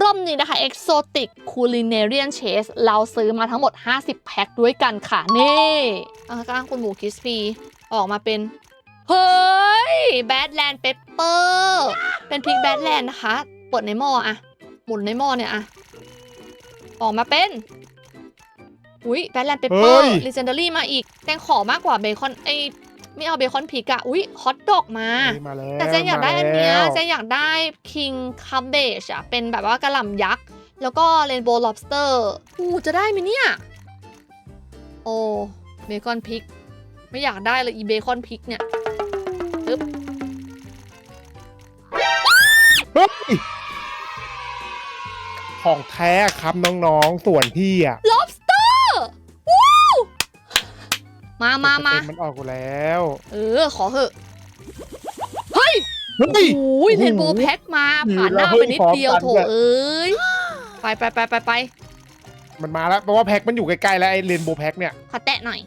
ร่มนี้นะคะ Exotic Culinarian Chase เราซื้อมาทั้งหมด 50 แพ็คด้วยกันค่ะ นี่อะกลางคุณหมูคิสปีออกมาเป็น เฮ้ย Badland Pepper เป็นพริก Badland นะคะเปิดในหม้ออะหมุนในหม้อเนี่ยอะออกมาเป็นอุ้ย Badland เฮ้ Pepper ย Legendary มาอีกแตงขอมากกว่าเบคอนไอ ไม่เอาเบคอนพริกอะอุ้ยฮอตดอกมานี่มาแล้วแต่เจนอยากได้อันเนี้ยมาแล้วเจนอยากได้ King Cabbage อะเป็นแบบว่ากระหล่ำยักษ์ แล้วก็ Rainbow Lobster อู้จะได้ไหมเนี่ย โอ้เบคอนพริก ไม่อยากได้เลยอีเบคอนพริกเนี่ยปึ๊บเฮ้ยของแท้ครับน้องๆ ส่วนพี่อะ lobster มามามาสเต็ปมันออกอยู่แล้ว เออ ขอเหอะ เฮ้ยเฮ้ยโอ้ยเรนโบว์แพ็คมา ผ่านหน้าไปนิดเดียวเราโถเพิ่งพร้อมกันเอ้ย ไปไปไปไปไปมันมาแล้วเพราะว่าแพ็คมันอยู่ใกล้ๆแล้วไอ้เรนโบว์แพ็คเนี่ย ขอแตะหน่อย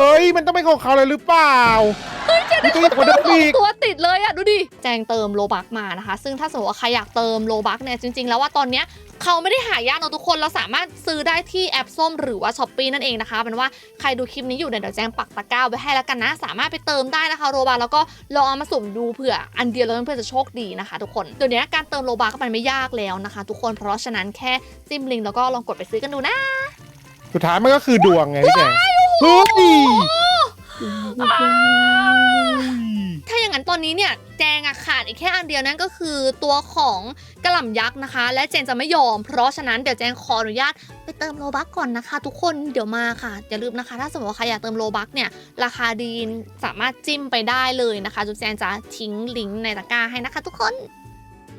ฮ้ย มันต้องเป็นของเขาเลยหรือเปล่า เฮ้ยเจ๊ได้ตัวใหญ่กว่าเดิมสองอีกตัวติดเลยอะดูดิ แจงเติมโลบักมานะคะ ซึ่งถ้าสมมติว่าใครอยากเติมโลบักเนี่ย จริง ๆ แล้วว่าตอนเนี้ยเขาไม่ได้หายากเนอะทุกคน เราสามารถซื้อได้ที่แอปส้มหรือว่าช้อปปีนั่นเองนะคะเป็นว่าใครดูคลิปนี้อยู่เนี่ยเดี๋ยวแจงปักตะกร้าไว้ให้แล้วกันนะ สามารถไปเติมได้นะคะโลบักแล้วก็ลองเอามาสุ่มดูเผื่ออันเดียวแล้วเพื่อนๆจะโชคดีนะคะ ทุกคนเดี๋ยวนี้การเติมโลบักมันไม่ยากแล้วนะคะ ทุกคนเพราะฉะนั้นแค่จิ้มลิงก์แล้วก็ลองกดไปซื้อกันดูนะ สุดท้ายมันก็คือดวงไงพี่แจง เฮ้ยถ้าอย่างนั้นตอนนี้เนี่ยแจงอะขาดอีกแค่อันเดียวนั่นก็คือตัวของกระหล่ำยักษ์นะคะ และเจนจะไม่ยอม เพราะฉะนั้นเดี๋ยวแจงขออนุญาตไปเติมโลบักก่อนนะคะ ทุกคนเดี๋ยวมาค่ะอย่าลืมนะคะ ถ้าสมมติว่าใครอยากเติมโลบักเนี่ยราคาดีสามารถจิ้มไปได้เลยนะคะจุ๊บแจงจะทิ้งลิงก์ในตะกร้าให้นะคะ ทุกคน